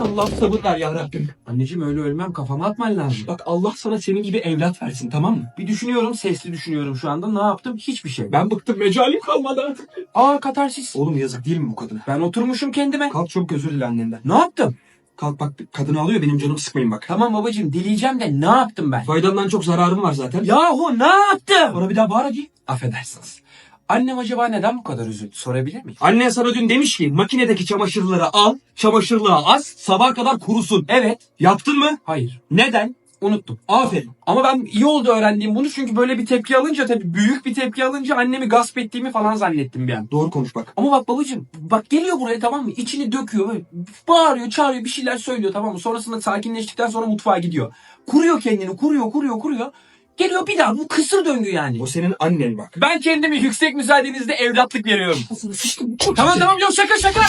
Allah sabır ver ya Rabbim. Anneciğim öyle ölmem kafama atman lazım. Bak Allah sana senin gibi evlat versin tamam mı? Bir düşünüyorum sesli düşünüyorum şu anda. Ne yaptım? Hiçbir şey. Ben bıktım mecalim kalmadı artık. Aa katarsis. Oğlum yazık değil mi bu kadına? Ben oturmuşum kendime. Kalk çabuk özür dile annenden. Ne yaptım? Kalk bak kadını alıyor benim canımı sıkmayın bak. Tamam babacığım dileyeceğim de ne yaptım ben? Faydandan çok zararım var zaten. Yahu ne yaptım? Bana bir daha bağır hadi. Affedersiniz. Annem acaba neden bu kadar üzüldü? Sorabilir miyim? Annen sana dün demiş ki makinedeki çamaşırları al, çamaşırlığa az, sabah kadar kurusun. Evet. Yaptın mı? Hayır. Neden? Unuttum. Aferin. Ama ben iyi oldu öğrendiğim bunu çünkü böyle bir tepki alınca tabii büyük bir tepki alınca annemi gasp ettiğimi falan zannettim bir an. Doğru konuş bak. Ama bak babacığım bak geliyor buraya tamam mı? İçini döküyor böyle bağırıyor çağırıyor bir şeyler söylüyor tamam mı? Sonrasında sakinleştikten sonra mutfağa gidiyor. Kuruyor kendini kuruyor kuruyor kuruyor. Geliyor bir daha bu kısır döngü yani. O senin annen bak. Ben kendimi yüksek müsaadenizle evlatlık veriyorum. tamam tamam yok şaka şaka.